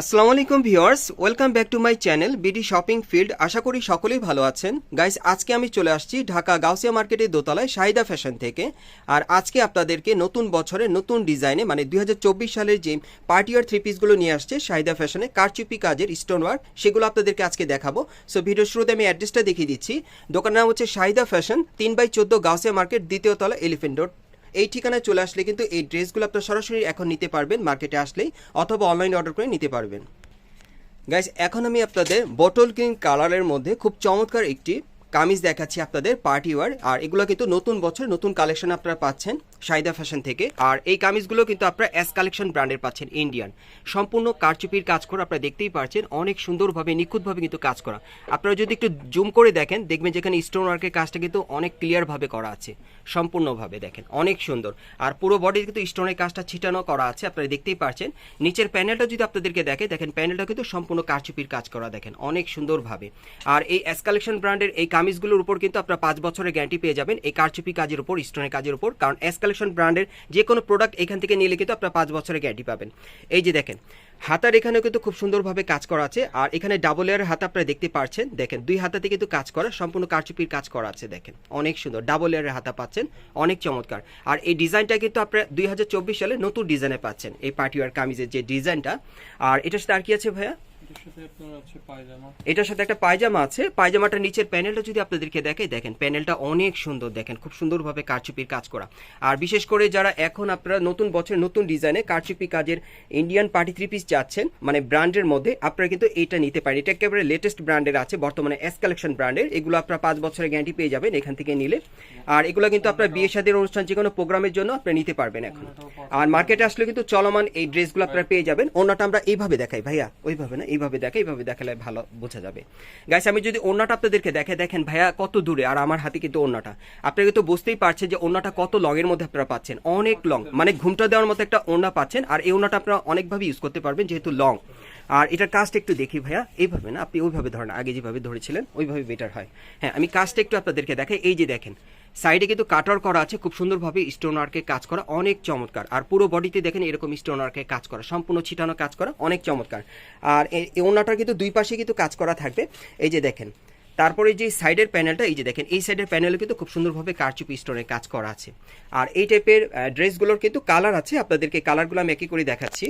আসসালামু আলাইকুম viewers, welcome back to my channel BD shopping field. আশা করি সকলেই ভালো আছেন। গাইস, আজকে আমি চলে আসছি ঢাকা গাউসিয়া মার্কেটের দোতলায় শাহিদা ফ্যাশন থেকে। আর আজকে আপনাদেরকে নতুন বছরের নতুন ডিজাইনে মানে দুই হাজার চব্বিশ সালের যে পার্টি আর থ্রি পিসগুলো নিয়ে আসছে শাহিদা ফ্যাশনে, কারচুপি, কাজের স্টোন ওয়ার্ক সেগুলো আপনাদেরকে আজকে দেখাবো। সো ভিডিও শুরুতে আমি অ্যাড্রেসটা দেখিয়ে দিচ্ছি। দোকানের নাম হচ্ছে শাহিদা ফ্যাশন, তিন বাই চোদ্দ গাউসিয়া মার্কেট, দ্বিতীয় তলা এলিফেন্ট রোড এই ঠিকানায় চলে আসলে কিন্তু এই ড্রেসগুলো আপনার সরাসরি এখন নিতে পারবেন মার্কেটে আসলেই, অথবা অনলাইন অর্ডার করে নিতে পারবেন। গাইজ এখন আমি আপনাদের বটল গ্রিন কালারের মধ্যে খুব চমৎকার একটি কামিজ দেখাচ্ছি আপনাদের পার্টি ওয়ার আর এগুলো কিন্তু নতুন বছর, নতুন কালেকশন আপনারা পাচ্ছেন। সাইদা ফ্যাশন থেকে। আর এই কামিজগুলো কিন্তু আপনারা এস কালেকশন ব্র্যান্ডের পাচ্ছেন ইন্ডিয়ান সম্পূর্ণ কারচুপির কাজ করা আপনারা দেখতেই পারছেন, অনেক সুন্দরভাবে, নিখুঁতভাবে কিন্তু কাজ করা। আপনারা যদি একটু জুম করে দেখেন, দেখবেন যেখানে স্টোন ওয়ার্কের কাজটা কিন্তু অনেক ক্লিয়ারভাবে করা আছে। সম্পূর্ণভাবে দেখেন, অনেক সুন্দর। আর পুরো বডির কিন্তু স্টোনের কাজটা ছিটানো করা আছে, আপনারা দেখতেই পারছেন। নিচের প্যানেলটা যদি আপনাদেরকে দেখে, দেখেন প্যানেলটা কিন্তু সম্পূর্ণ কারচুপির কাজ করা, দেখেন, অনেক সুন্দরভাবে। আর এই এস কালেকশন ব্র্যান্ডের এই কামিজগুলোর উপর কিন্তু আপনারা পাঁচ বছরের গ্যারান্টি পেয়ে যাবেন, এই কারচুপি কাজের উপর স্টোনের কাজের উপর। কারণ এস কালেকশন ব্র্যান্ডের যে কোনো প্রোডাক্ট এখান থেকে নিলে কিন্তু আপনারা পাঁচ বছরের গ্যারান্টি পাবেন। এই যে দেখেন, হাতার এখানেও কিন্তু খুব সুন্দরভাবে কাজ করা আছে, আর এখানে ডাবল লেয়ারের হাতা আপনারা দেখতে পাচ্ছেন। দেখেন, দুই হাতাতে কিন্তু কাজ করা, সম্পূর্ণ কারচুপির কাজ করা আছে, দেখেন। অনেক সুন্দর ডাবল লেয়ারের হাতা পাচ্ছেন, অনেক চমৎকার। আর এই ডিজাইনটা কিন্তু আপনারা দুই হাজার চব্বিশ সালে নতুন ডিজাইনে পাচ্ছেন, এই পার্টিওয়ার কামিজের যে ডিজাইনটা। আর এটার সাথে আর কি আছে ভাইয়া? এটার সাথে একটা পায়জামা আছে। পায়জামাটার নিচের প্যানেলটা যদি আপনাদেরকে দেখে দেখেন প্যানেলটা অনেক সুন্দর, দেখেন খুব সুন্দরভাবে কারচুপির কাজ করা। আর বিশেষ করে যারা এখন আপনারা নতুন বছর নতুন ডিজাইনে কারচুপি কাজের ইন্ডিয়ান পার্টি থ্রি পিস যাচ্ছেন মানে ব্র্যান্ডের মধ্যে, আপনারা কিন্তু এইটা নিতে পারেন। এটা একেবারে লেটেস্ট ব্র্যান্ডের আছে, বর্তমানে এস কালেকশন ব্র্যান্ডের। এগুলো আপনারা পাঁচ বছরের গ্যারান্টি পেয়ে যাবেন এখান থেকে নিলে। আর এগুলো কিন্তু আপনার বিয়ে শাদীর অনুষ্ঠান যে কোনো প্রোগ্রামের জন্য আপনারা নিতে পারবেন এখন। আর মার্কেটে আসলে কিন্তু চলমান এই ড্রেসগুলো আপনারা পেয়ে যাবেন। অন্যটা আমরা এইভাবে দেখাই, ভাইয়া। ওইভাবে না, এইভাবে দেখাই এইভাবে দেখালে ভালো বোঝা যাবে। গাইস আমি যদি ওনাটা আপনাদেরকে দেখে, দেখেন ভাইয়া কত দূরে, আর আমার হাতে কিন্তু ওনাটা আপনারা কিন্তু বুঝতেই পারছেন যে ওনাটা কত লং এর মধ্যে আপনারা পাচ্ছেন। অনেক লং মানে ঘুমটা দেওয়ার মতো একটা ওনা পাচ্ছেন, আর এই ওনাটা আপনারা অনেকভাবে ইউজ করতে পারবেন যেহেতু লং আর এটার কাজটা একটু দেখি ভাইয়া, এইভাবে না? আপনি ওইভাবে ধরেন, আগে যেভাবে ধরেছিলেন, ওইভাবে বেটার হয়। হ্যাঁ আমি কাজটা একটু আপনাদেরকে দেখাই এই যে দেখেন সাইডে কিন্তু কাটার করা আছে, খুব সুন্দরভাবে স্টোন ওয়ার্কের কাজ করা, অনেক চমৎকার। আর পুরো বডিতে দেখেন এরকম স্টোন ওয়ার্কের কাজ করা, সম্পূর্ণ ছিটানো কাজ করা, অনেক চমৎকার। আর ওনাটার কিন্তু দুই পাশে কিন্তু কাজ করা থাকবে। এই যে দেখেন, তারপরে যে সাইডের প্যানেলটা, এই যে দেখেন, এই সাইডের প্যানেলে কিন্তু খুব সুন্দরভাবে কারচুপি স্টোনের কাজ করা আছে। আর এই টাইপের ড্রেসগুলোর কিন্তু কালার আছে, আপনাদেরকে কালারগুলো আমি একই করে দেখাচ্ছি।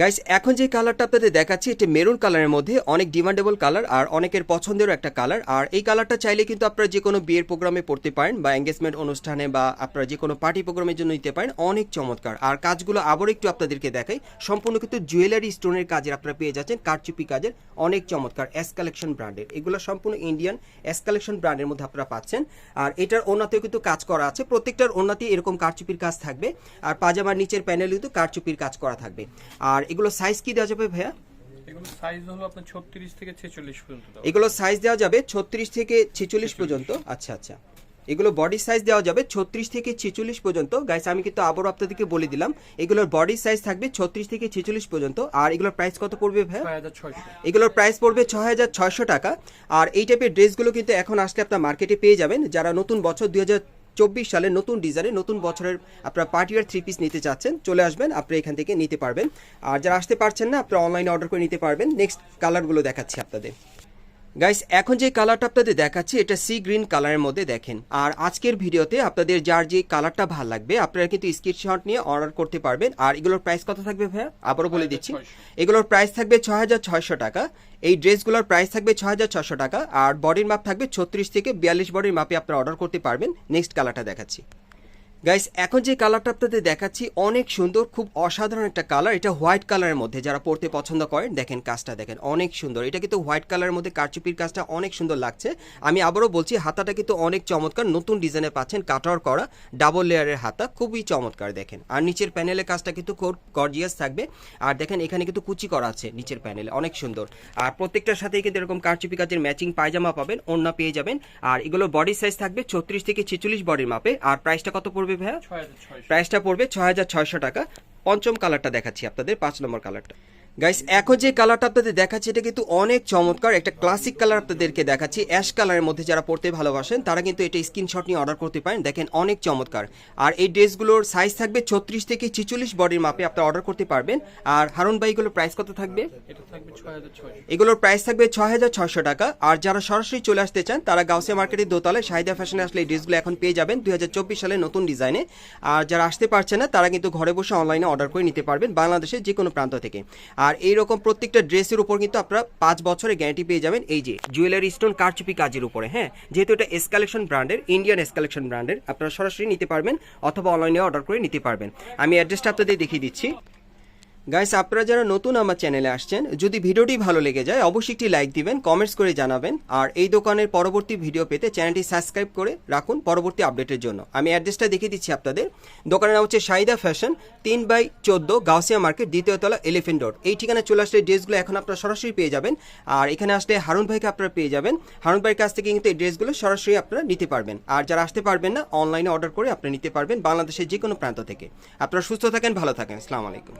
গাইস এখন যে কালারটা আপনাদের দেখাচ্ছি, এটা মেরুন কালারের মধ্যে, অনেক ডিমান্ডেবল কালার আর অনেকের পছন্দেরও একটা কালার আর এই কালারটা চাইলে কিন্তু আপনারা যে কোনো বিয়ের প্রোগ্রামে পড়তে পারেন বা এঙ্গেজমেন্ট অনুষ্ঠানে বা আপনারা যে কোনো পার্টি প্রোগ্রামের জন্য নিতে পারেন, অনেক চমৎকার। আর কাজগুলো আবার একটু আপনাদেরকে দেখাই, সম্পূর্ণ কিন্তু জুয়েলারি স্টোনের কাজের আপনারা পেয়ে যাচ্ছেন, কারচুপি কাজের, অনেক চমৎকার এস কালেকশন ব্র্যান্ডের এগুলো সম্পূর্ণ ইন্ডিয়ান এস কালেকশন ব্র্যান্ডের মধ্যে আপনারা পাচ্ছেন। আর এটার ওনাতেও কিন্তু কাজ করা আছে, প্রত্যেকটার ওনাতে এরকম কারচুপির কাজ থাকবে। আর পাজামার নিচের প্যানেলে কিন্তু কারচুপির কাজ করা থাকবে। আর এগুলো সাইজ কি দেওয়া যাবে ভাইয়া? এগুলো সাইজ হলো আপনার ছত্রিশ থেকে ছেচল্লিশ পর্যন্ত দেওয়া। এগুলো সাইজ দেওয়া যাবে ছত্রিশ থেকে ছেচল্লিশ পর্যন্ত? আচ্ছা আচ্ছা। এগুলো বডি সাইজ দেওয়া যাবে ছত্রিশ থেকে ছেচল্লিশ পর্যন্ত। গাইস আমি কিন্তু আবারও আপনাদেরকে বলে দিলাম এগুলোর বডি সাইজ থাকবে ছত্রিশ থেকে ছেচল্লিশ পর্যন্ত। আর এগুলোর প্রাইস কত পড়বে ছয়শো এগুলোর প্রাইস পড়বে ছয় হাজার ছয়শো টাকা। আর এই টাইপের ড্রেসগুলো কিন্তু এখন আসলে আপনার মার্কেটে পেয়ে যাবেন। যারা নতুন বছর দুই হাজার চব্বিশ সালে নতুন ডিজাইনে নতুন বছরের আপনার পার্টি আর থ্রি পিস নিতে চাচ্ছেন, চলে আসবেন আপনি এখান থেকে নিতে পারবেন। আর যারা আসতে পারছেন না, আপনারা অনলাইনে অর্ডার করে নিতে পারবেন। নেক্সট কালারগুলো দেখাচ্ছি আপনাদের। গাইস এখন যে কালারটা আপনাদের দেখাচ্ছি এটা সি গ্রিন কালারের মধ্যে দেখেন। আর আজকের ভিডিওতে আপনাদের যার যে কালারটা ভালো লাগবে আপনারা কিন্তু স্ক্রিনশট নিয়ে অর্ডার করতে পারবেন। আর এগুলোর প্রাইস কত থাকবে ভাইয়া? আবারও বলে দিচ্ছি। এগুলোর প্রাইস থাকবে ছয়শো টাকা। এই ড্রেসগুলোর প্রাইস থাকবে ছয় টাকা। আর বডির মাপ থাকবে ছত্রিশ থেকে বিয়াল্লিশ বডির মাপে আপনারা অর্ডার করতে পারবেন। নেক্সট কালারটা দেখাচ্ছি। গাইস এখন যে কালারটা আপনাদের দেখাচ্ছি, অনেক সুন্দর, খুব অসাধারণ একটা কালার এটা হোয়াইট কালারের মধ্যে, যারা পড়তে পছন্দ করেন, দেখেন কাজটা, দেখেন, অনেক সুন্দর। এটা কিন্তু হোয়াইট কালারের মধ্যে কারচুপির কাজটা অনেক সুন্দর লাগছে। আমি আবারও বলছি, হাতাটা কিন্তু অনেক চমৎকার। নতুন ডিজাইনে পাচ্ছেন কাটার করা ডাবল লেয়ারের হাতা, খুবই চমৎকার, দেখেন। আর নিচের প্যানেলের কাজটা কিন্তু খুব গর্জিয়াস থাকবে। আর দেখেন, এখানে কিন্তু কুচি করা আছে নিচের প্যানেলে অনেক সুন্দর। আর প্রত্যেকটার সাথেই কিন্তু এরকম কারচুপি কাজের ম্যাচিং পায়জামা পাবেন, ওড়না পেয়ে যাবেন। আর এগুলো বডি সাইজ থাকবে ছত্রিশ থেকে ছেচল্লিশ বডির মাপে। আর প্রাইসটা কত পড়বে ভাইয়া? হাজার ছয়শো। প্রাইসটা পড়বে ছয় হাজার ছয়শো টাকা। পঞ্চম কালারটা দেখাচ্ছি আপনাদের পাঁচ নম্বর কালারটা গাইস এখন যে কালারটা আপনাদের দেখাচ্ছি এটা কিন্তু অনেক চমৎকার একটা ক্লাসিক কালার আপনাদেরকে দেখাচ্ছি। অ্যাশ কালারের মধ্যে যারা পড়তে ভালোবাসেন তারা কিন্তু এটা স্ক্রিনশট নিয়ে অর্ডার করতে পারেন। দেখেন অনেক চমৎকার। আর এই ড্রেসগুলোর সাইজ থাকবে ছত্রিশ থেকে ছিচল্লিশ বডির মাপে আপনারা অর্ডার করতে পারবেন। আর হারুন ভাইগুলোর প্রাইস কত থাকবে? এগুলোর প্রাইস থাকবে ছয় হাজার ছয়শো টাকা। আর যারা সরাসরি চলে আসতে চান তারা গাউসিয়া মার্কেটের দোতলায় শাহিদা ফ্যাশনে আসলে এই ড্রেসগুলো এখন পেয়ে যাবেন দুই হাজার চব্বিশ সালে নতুন ডিজাইনে। আর যারা আসতে পারছে না তারা কিন্তু ঘরে বসে অনলাইনে অর্ডার করে নিতে পারবেন বাংলাদেশের যে কোনো প্রান্ত থেকে। আর এইরকম প্রত্যেকটা ড্রেসের উপর কিন্তু আপনারা পাঁচ বছরের গ্যারান্টি পেয়ে যাবেন এই যে জুয়েলারি স্টোন কারচুপি কাজের উপরে হ্যাঁ? যেহেতু এটা এস কালেকশন ব্র্যান্ডের ইন্ডিয়ান এস কালেকশন ব্র্যান্ডের আপনারা সরাসরি নিতে পারবেন অথবা অনলাইনে অর্ডার করে নিতে পারবেন। আমি অ্যাড্রেসটা আপনাদের দেখিয়ে দিচ্ছি। গাইস আপনারা যারা নতুন আমার চ্যানেলে আসছেন, যদি ভিডিওটি ভালো লেগে যায়, অবশ্যই একটি লাইক দিবেন কমেন্টস করে জানাবেন, আর এই দোকানের পরবর্তী ভিডিও পেতে চ্যানেলটি সাবস্ক্রাইব করে রাখুন পরবর্তী আপডেটের জন্য। আমি অ্যাড্রেসটা দেখিয়ে দিচ্ছি আপনাদের। দোকানের নাম হচ্ছে শাহিদা ফ্যাশন তিন বাই চোদ্দ গাউসিয়া মার্কেট দ্বিতীয় তলা এলিফেন্ট রোড এই ঠিকানায় চলে আসলে ড্রেসগুলো এখন আপনারা সরাসরি পেয়ে যাবেন, আর এখানে আসলে হারুন ভাইকে আপনারা পেয়ে যাবেন। হারুন ভাইয়ের কাছ থেকে কিন্তু এই ড্রেসগুলো সরাসরি আপনারা নিতে পারবেন। আর যারা আসতে পারবেন না অনলাইনে অর্ডার করে আপনারা নিতে পারবেন বাংলাদেশের যে কোনো প্রান্ত থেকে। আপনারা সুস্থ থাকেন, ভালো থাকেন। আসসালামু আলাইকুম।